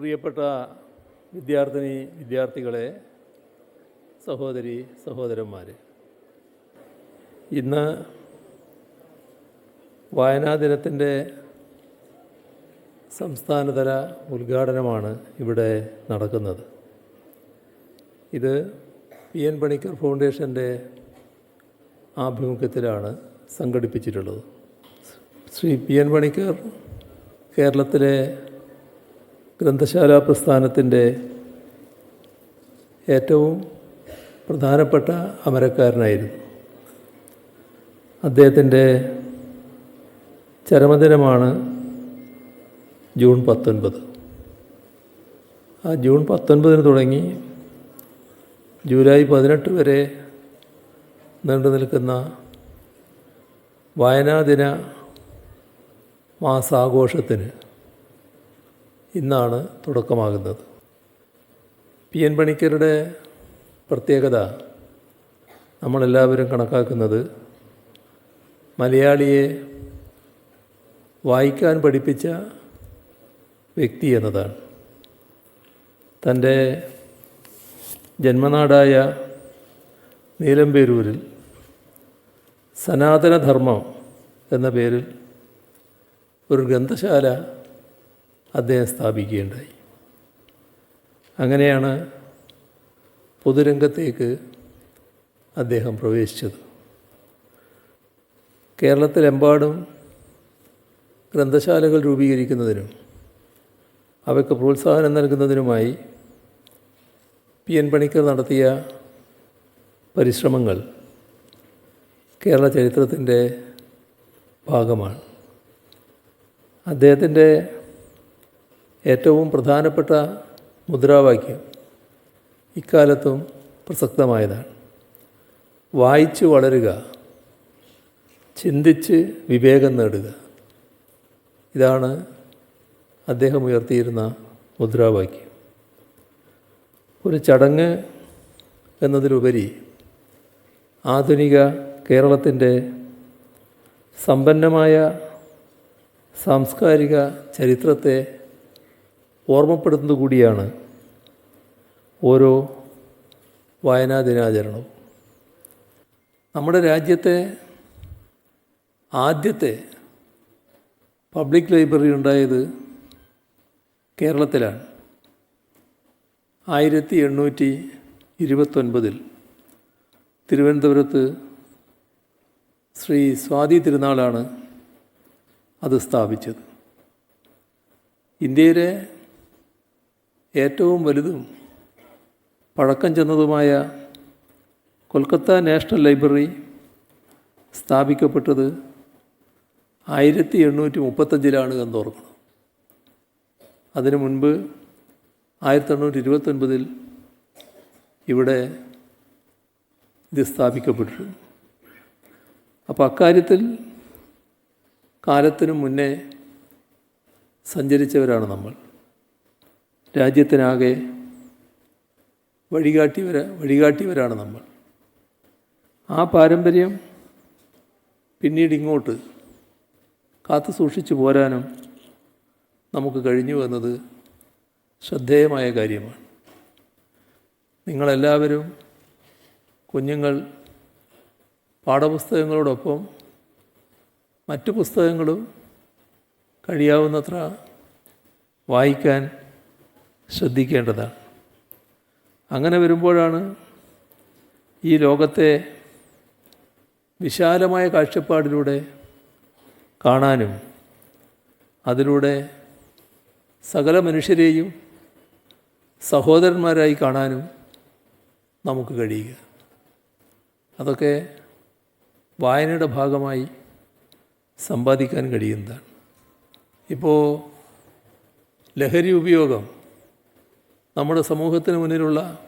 പ്രിയപ്പെട്ട വിദ്യാർത്ഥിനി വിദ്യാർത്ഥികളെ സഹോദരി സഹോദരന്മാരെ. ഇന്ന് വായനാ ദിനത്തിന്റെ സംസ്ഥാനതല ഉദ്ഘാടനമാണ് ഇവിടെ നടക്കുന്നത്. ഇത് പി എൻ പണിക്കർ ഫൗണ്ടേഷന്റെ ആഭിമുഖ്യത്തിലാണ് സംഘടിപ്പിച്ചിട്ടുള്ളത്. ശ്രീ പി എൻ പണിക്കർ കേരളത്തിലെ ഗ്രന്ഥശാല പ്രസ്ഥാനത്തിന്റെ ഏറ്റവും പ്രധാനപ്പെട്ട അമരക്കാരനായിരുന്നു. അദ്ദേഹത്തിന്റെ ചരമദിനമാണ് ജൂൺ പത്തൊൻപത്. ആ ജൂൺ പത്തൊൻപതിന് തുടങ്ങി ജൂലൈ പതിനെട്ട് വരെ നീണ്ടു നിൽക്കുന്ന വായനാദിന മാസാഘോഷത്തിന് ഇന്നാണ് തുടക്കമാകുന്നത്. പി എൻ പണിക്കരുടെ പ്രത്യേകത നമ്മളെല്ലാവരും കണക്കാക്കുന്നത് മലയാളിയെ വായിക്കാൻ പഠിപ്പിച്ച വ്യക്തി എന്നതാണ്. തന്റെ ജന്മനാടായ നീലമ്പേരൂരിൽ സനാതനധർമ്മം എന്ന പേരിൽ ഒരു ഗ്രന്ഥശാല അദ്ദേഹം സ്ഥാപിക്കുകയുണ്ടായി. അങ്ങനെയാണ് പൊതുരംഗത്തേക്ക് അദ്ദേഹം പ്രവേശിച്ചത്. കേരളത്തിലെമ്പാടും ഗ്രന്ഥശാലകൾ രൂപീകരിക്കുന്നതിനും അവയ്ക്ക് പ്രോത്സാഹനം നൽകുന്നതിനുമായി പി എൻ പണിക്കർ നടത്തിയ പരിശ്രമങ്ങൾ കേരള ചരിത്രത്തിന്റെ ഭാഗമാണ്. അദ്ദേഹത്തിന്റെ ഏറ്റവും പ്രധാനപ്പെട്ട മുദ്രാവാക്യം ഇക്കാലത്തും പ്രസക്തമായതാണ്. വായിച്ചു വളരുക ചിന്തിച്ച് വിവേകം നേടുക. ഇതാണ് അദ്ദേഹം ഉയർത്തിയിരുന്ന മുദ്രാവാക്യം. ഒരു ചടങ്ങ് എന്നതിലുപരി ആധുനിക കേരളത്തിന്റെ സമ്പന്നമായ സാംസ്കാരിക ചരിത്രത്തെ ഓർമ്മപ്പെടുത്തുന്നത് കൂടിയാണ് ഓരോ വായനാ ദിനാചരണവും നമ്മുടെ രാജ്യത്തെ ആദ്യത്തെ പബ്ലിക് ലൈബ്രറി ഉണ്ടായത് കേരളത്തിലാണ്. ആയിരത്തി എണ്ണൂറ്റി ഇരുപത്തൊൻപതിൽ തിരുവനന്തപുരത്ത് ശ്രീ സ്വാതി തിരുനാളാണ് അത് സ്ഥാപിച്ചത്. ഇന്ത്യയിലെ ഏറ്റവും വലുതും പഴക്കം ചെന്നതുമായ കൊൽക്കത്ത നാഷണൽ ലൈബ്രറി സ്ഥാപിക്കപ്പെട്ടത് ആയിരത്തി എണ്ണൂറ്റി മുപ്പത്തഞ്ചിലാണ് എന്നോർക്കണം. അതിനു മുൻപ് ആയിരത്തി എണ്ണൂറ്റി ഇരുപത്തൊൻപതിൽ ഇവിടെ ഇത് സ്ഥാപിക്കപ്പെട്ടിരുന്നു അപ്പോൾ അക്കാര്യത്തിൽ കാലത്തിനു മുന്നേ സഞ്ചരിച്ചവരാണ് നമ്മൾ. രാജ്യത്തിനാകെ വഴികാട്ടിവര വഴികാട്ടിയവരാണ് നമ്മൾ. ആ പാരമ്പര്യം പിന്നീട് ഇങ്ങോട്ട് കാത്തു സൂക്ഷിച്ചു പോരാനും നമുക്ക് കഴിഞ്ഞു എന്നത് ശ്രദ്ധേയമായ കാര്യമാണ്. നിങ്ങളെല്ലാവരും കുഞ്ഞുങ്ങൾ പാഠപുസ്തകങ്ങളോടൊപ്പം മറ്റു പുസ്തകങ്ങളും കഴിയാവുന്നത്ര വായിക്കാൻ ശ്രദ്ധിക്കേണ്ടതാണ്. അങ്ങനെ വരുമ്പോഴാണ് ഈ ലോകത്തെ വിശാലമായ കാഴ്ചപ്പാടിലൂടെ കാണാനും അതിലൂടെ സകല മനുഷ്യരെയും സഹോദരന്മാരായി കാണാനും നമുക്ക് കഴിയുക. അതൊക്കെ വായനയുടെ ഭാഗമായി സമ്പാദിക്കാൻ കഴിയുന്നതാണ്. ഇപ്പോൾ ലഹരി ഉപയോഗം നമ്മുടെ സമൂഹത്തിന് മുന്നിലുള്ള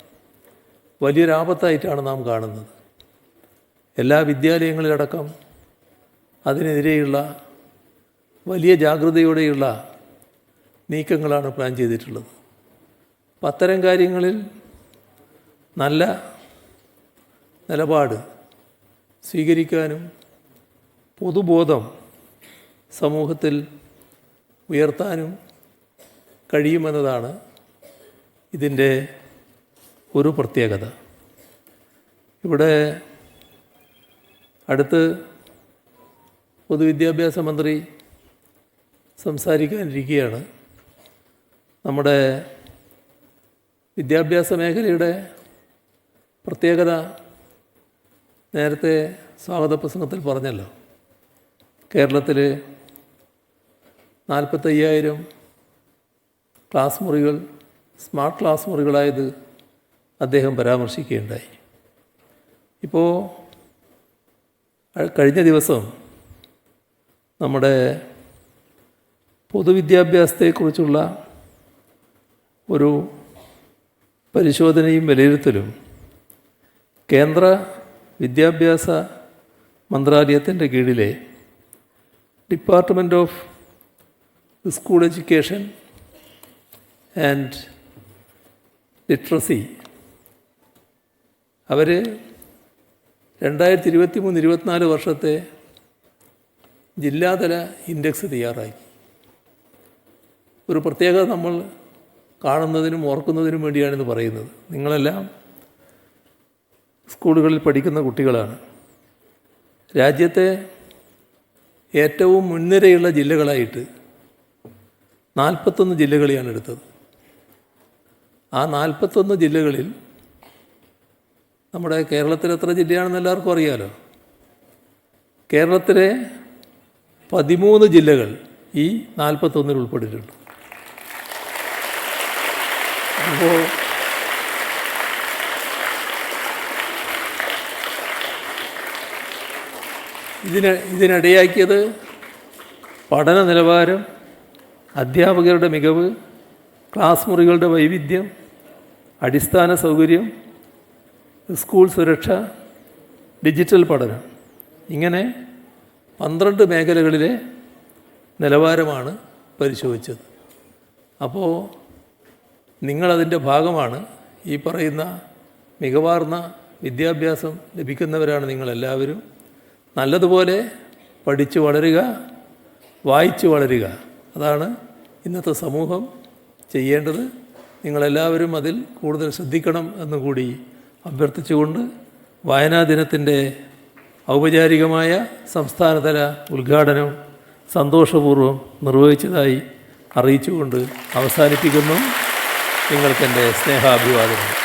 വലിയൊരാപത്തായിട്ടാണ് നാം കാണുന്നത്. എല്ലാ വിദ്യാലയങ്ങളിലടക്കം അതിനെതിരെയുള്ള വലിയ ജാഗ്രതയോടെയുള്ള നീക്കങ്ങളാണ് പ്ലാൻ ചെയ്തിട്ടുള്ളത്. അപ്പം അത്തരം കാര്യങ്ങളിൽ നല്ല നിലപാട് സ്വീകരിക്കാനും പൊതുബോധം സമൂഹത്തിൽ ഉയർത്താനും കഴിയുമെന്നതാണ് ഇതിന്റെ ഒരു പ്രത്യേകത. ഇവിടെ അടുത്ത് പൊതുവിദ്യാഭ്യാസ മന്ത്രി സംസാരിക്കാനിരിക്കുകയാണ്. നമ്മുടെ വിദ്യാഭ്യാസ മേഖലയുടെ പ്രത്യേകത നേരത്തെ സ്വാഗത പ്രസംഗത്തിൽ പറഞ്ഞല്ലോ. കേരളത്തിൽ നാൽപ്പത്തയ്യായിരം ക്ലാസ് മുറികൾ സ്മാർട്ട് ക്ലാസ് മുറികളായത് അദ്ദേഹം പരാമർശിക്കുകയുണ്ടായി. ഇപ്പോൾ കഴിഞ്ഞ ദിവസം നമ്മുടെ പൊതുവിദ്യാഭ്യാസത്തെക്കുറിച്ചുള്ള ഒരു പരിശോധനയും വിലയിരുത്തലും കേന്ദ്ര വിദ്യാഭ്യാസ മന്ത്രാലയത്തിന്റെ കീഴിലെ department of school education and literacy. അവർ രണ്ടായിരത്തി ഇരുപത്തി മൂന്ന് ഇരുപത്തിനാല് വർഷത്തെ ജില്ലാതല ഇൻഡെക്സ് തയ്യാറാക്കി. ഒരു പ്രത്യേകത നമ്മൾ കാണുന്നതിനും ഓർക്കുന്നതിനും വേണ്ടിയാണിത് പറയുന്നത്. നിങ്ങളെല്ലാം സ്കൂളുകളിൽ പഠിക്കുന്ന കുട്ടികളാണ്. രാജ്യത്തെ ഏറ്റവും മുൻനിരയുള്ള ജില്ലകളായിട്ട് നാൽപ്പത്തൊന്ന് ജില്ലകളെയാണ് എടുത്തത്. ആ നാൽപ്പത്തൊന്ന് ജില്ലകളിൽ നമ്മുടെ കേരളത്തിൽ എത്ര ജില്ലയാണെന്ന് എല്ലാവർക്കും അറിയാലോ. കേരളത്തിലെ പതിമൂന്ന് ജില്ലകൾ ഈ നാൽപ്പത്തൊന്നിൽ ഉൾപ്പെട്ടിട്ടുണ്ട്. അപ്പോൾ ഇതിന് ഇതിനിടയാക്കിയത് പഠന നിലവാരം അധ്യാപകരുടെ മികവ് ക്ലാസ് മുറികളുടെ വൈവിധ്യം അടിസ്ഥാന സൗകര്യം സ്കൂൾ സുരക്ഷ ഡിജിറ്റൽ പഠനം. ഇങ്ങനെ പന്ത്രണ്ട് മേഖലകളിലെ നിലവാരമാണ് പരിശോധിച്ചത്. അപ്പോൾ നിങ്ങളതിന്റെ ഭാഗമാണ് ഈ പറയുന്ന മികവാർന്ന വിദ്യാഭ്യാസം ലഭിക്കുന്നവരാണ് നിങ്ങളെല്ലാവരും. നല്ലതുപോലെ പഠിച്ചു വളരുക വായിച്ചു വളരുക. അതാണ് ഇന്നത്തെ സമൂഹം ചെയ്യേണ്ടത്. നിങ്ങളെല്ലാവരും അതിൽ കൂടുതൽ ശ്രദ്ധിക്കണം എന്നുകൂടി അഭ്യർത്ഥിച്ചുകൊണ്ട് വായനാ ദിനത്തിന്റെ ഔപചാരികമായ സംസ്ഥാനതല ഉദ്ഘാടനം സന്തോഷപൂർവം നിർവഹിച്ചതായി അറിയിച്ചുകൊണ്ട് അവസാനിപ്പിക്കുന്നു. നിങ്ങൾക്കെന്റെ സ്നേഹാഭിവാദനം